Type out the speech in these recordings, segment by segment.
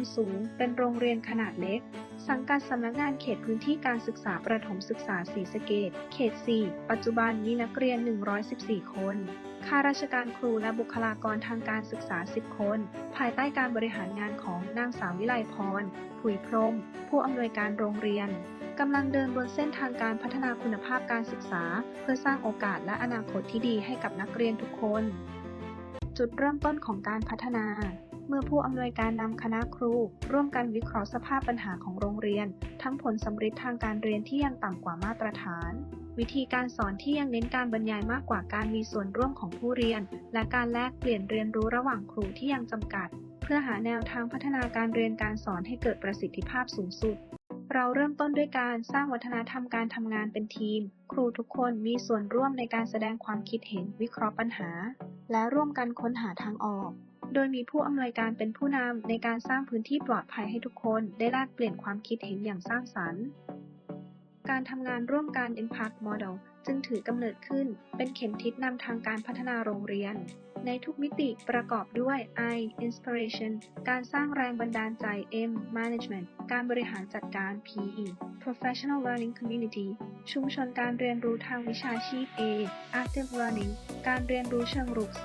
นสูง เป็นโรงเรียนขนาดเล็ก สังกัดสำนักงานเขตพื้นที่การศึกษาประถมศึกษาศรีสะเกดเขต 4 ปัจจุบันมีนักเรียน 114 คน ข้าราชการครูและบุคลากรทางการศึกษา 10 คน ภายใต้การบริหารงานของนางสาววิไลพร ผุยพรม ผู้อำนวยการโรงเรียนกำลังเดินบนเส้นทางการพัฒนาคุณภาพการศึกษา เพื่อสร้างโอกาสและอนาคตที่ดีให้กับนักเรียนทุกคน จุดเริ่มต้นของการพัฒนา เมื่อผู้อำนวยการนำคณะครู ร่วมกันวิเคราะห์สภาพปัญหาของโรงเรียน ทั้งผลสำฤทธิ์ทางการเรียนที่ยังต่ำกว่ามาตรฐาน วิธีการสอนที่ยังเน้นการบรรยายมากกว่าการมีส่วนร่วมของผู้เรียน และการแลกเปลี่ยนเรียนรู้ระหว่างครูที่ยังจำกัด เพื่อหาแนวทางพัฒนาการเรียนการสอนให้เกิดประสิทธิภาพสูงสุดเราเริ่มต้นด้วยการสร้างวัฒนธรรมการทำงานเป็นทีม ครูทุกคนมีส่วนร่วมในการแสดงความคิดเห็นวิเคราะห์ปัญหา และร่วมกันค้นหาทางออก โดยมีผู้อำนวยการเป็นผู้นำในการสร้างพื้นที่ปลอดภัยให้ทุกคนได้แลกเปลี่ยนความคิดเห็นอย่างสร้างสรรค์ การทำงานร่วมกัน Impact Model จึงถือกำเนิดขึ้นเป็นเข็มทิศนำทางการพัฒนาโรงเรียน ในทุกมิติประกอบด้วย I Inspiration การสร้างแรงบันดาลใจ M Management การบริหารจัดการ P Professional Learning Community ชุมชนการเรียนรู้ทางวิชาชีพ A Active Learning การเรียนรู้เชิงรุก C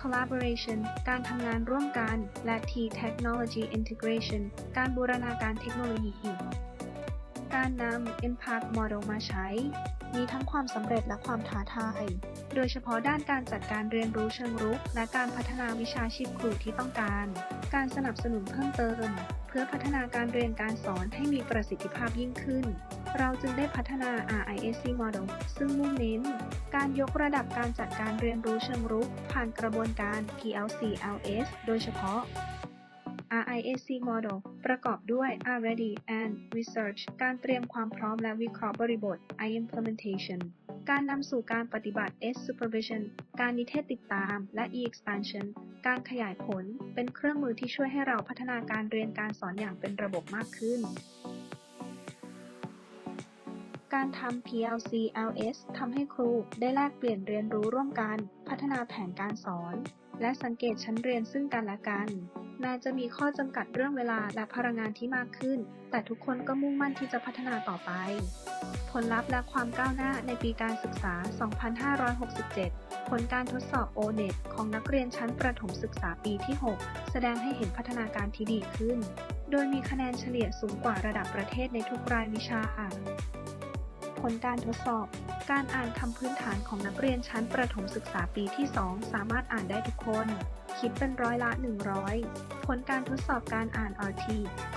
Collaboration การทำงานร่วมกัน และ T Technology Integration การบูรณาการเทคโนโลยี การนำ Impact Model มาใช้ มีทั้งความสำเร็จและความท้าทาย โดยเฉพาะด้านการจัดการเรียนรู้เชิงรุก และการพัฒนาวิชาชีพครูที่ต้องการ การสนับสนุนเพิ่มเติม เพื่อพัฒนาการเรียนการสอนให้มีประสิทธิภาพยิ่งขึ้น เราจึงได้พัฒนา RISC Model ซึ่งมุ่งเน้น การยกระดับการจัดการเรียนรู้เชิงรุก ผ่านกระบวนการ PLC-LS โดยเฉพาะ IAC Model ประกอบด้วย R-Ready and Research การเตรียมความพร้อมและวิเคราะห์บริบท I Implementation การนำสู่การปฏิบัติ S Supervision การนิเทศติดตาม และ E Expansion การขยายผล เป็นเครื่องมือที่ช่วยให้เราพัฒนาการเรียนการสอนอย่างเป็นระบบมากขึ้น การทำ PLC LS ทำให้ครูได้แลกเปลี่ยนเรียนรู้ร่วมกัน พัฒนาแผนการสอน และสังเกตชั้นเรียนซึ่งกันและกัน แม้จะมีข้อจำกัดเรื่องเวลาและพลังงานที่มากขึ้น แต่ทุกคนก็มุ่งมั่นที่จะพัฒนาต่อไป ผลลัพธ์และความก้าวหน้าในปีการศึกษา 2567 ผลการทดสอบ O-NET ของนักเรียนชั้นประถมศึกษาปีที่ 6 แสดงให้เห็นพัฒนาการที่ดีขึ้น โดยมีคะแนนเฉลี่ยสูงกว่าระดับประเทศในทุกรายวิชาผลการทดสอบ การอ่านคำพื้นฐานของนักเรียนชั้นประถมศึกษาปีที่ 2 สามารถอ่านได้ทุกคน คิดเป็นร้อยละ 100 ผลการทดสอบการอ่าน RT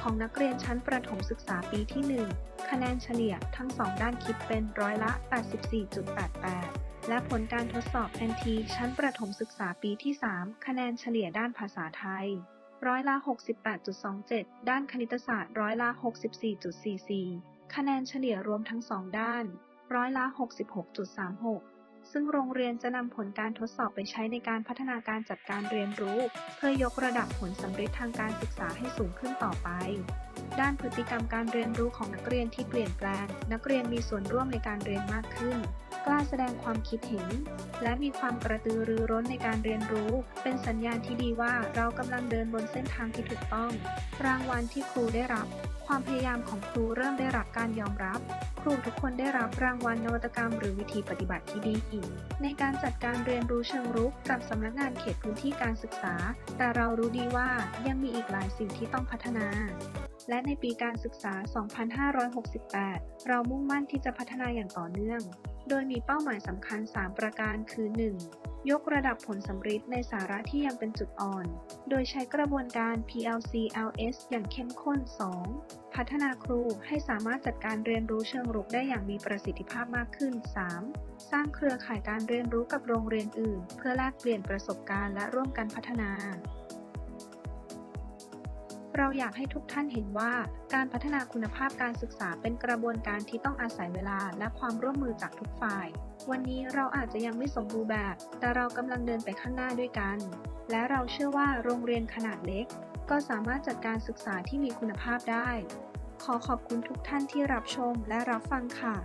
ของนักเรียนชั้นประถมศึกษาปีที่ 1 คะแนนเฉลี่ยทั้ง 2 ด้านคิดเป็นร้อยละ 84.88 และผลการทดสอบ NT ชั้นประถมศึกษาปีที่ 3 คะแนนเฉลี่ยด้านภาษาไทย ร้อยละ 68.27 ด้านคณิตศาสตร์ร้อยละ 64.44 คะแนนเฉลี่ยรวมทั้ง 2 ด้าน ร้อยละ 66.36 ซึ่งโรงเรียนจะนำผลการทดสอบไปใช้ในการพัฒนาการจัดการเรียนรู้ เพื่อยกระดับผลสำเร็จทางการศึกษาให้สูงขึ้นต่อไป ด้านพฤติกรรมการเรียนรู้ของนักเรียนที่เปลี่ยนแปลง นักเรียนมีส่วนร่วมในการเรียนมากขึ้น กล้าแสดงความคิดเห็น และมีความกระตือรือร้นในการเรียนรู้ เป็นสัญญาณที่ดีว่าเรากำลังเดินบนเส้นทางที่ถูกต้อง รางวัลที่ครูได้รับ ความพยายามของครูเริ่มได้รับการยอมรับ ครูทุกคนได้รับรางวัลนวัตกรรม หรือวิธีปฏิบัติที่ดีอีก ในการจัดการเรียนรู้เชิงรุกกับสำนักงานเขตพื้นที่การศึกษา แต่เรารู้ดีว่ายังมีอีกหลายสิ่งที่ต้องพัฒนาและในปีการศึกษา 2568 เรามุ่งมั่นที่จะพัฒนาอย่างต่อเนื่อง โดยมีเป้าหมายสำคัญ 3 ประการคือ 1. ยกระดับผลสำฤทธิ์ในสาระที่ยังเป็นจุดอ่อน โดยใช้กระบวนการ PLC-LS อย่างเข้มข้น 2. พัฒนาครูให้สามารถจัดการเรียนรู้เชิงรุกได้อย่างมีประสิทธิภาพมากขึ้น 3. สร้างเครือข่ายการเรียนรู้กับโรงเรียนอื่น เพื่อแลกเปลี่ยนประสบการณ์และร่วมกันพัฒนา เราอยากให้ทุกท่านเห็นว่าการพัฒนาคุณภาพการศึกษาเป็นกระบวนการที่ต้องอาศัยเวลาและความร่วมมือจากทุกฝ่าย วันนี้เราอาจจะยังไม่สมบูรณ์แบบ แต่เรากำลังเดินไปข้างหน้าด้วยกัน และเราเชื่อว่าโรงเรียนขนาดเล็ก ก็สามารถจัดการศึกษาที่มีคุณภาพได้ ขอขอบคุณทุกท่านที่รับชมและรับฟังค่ะ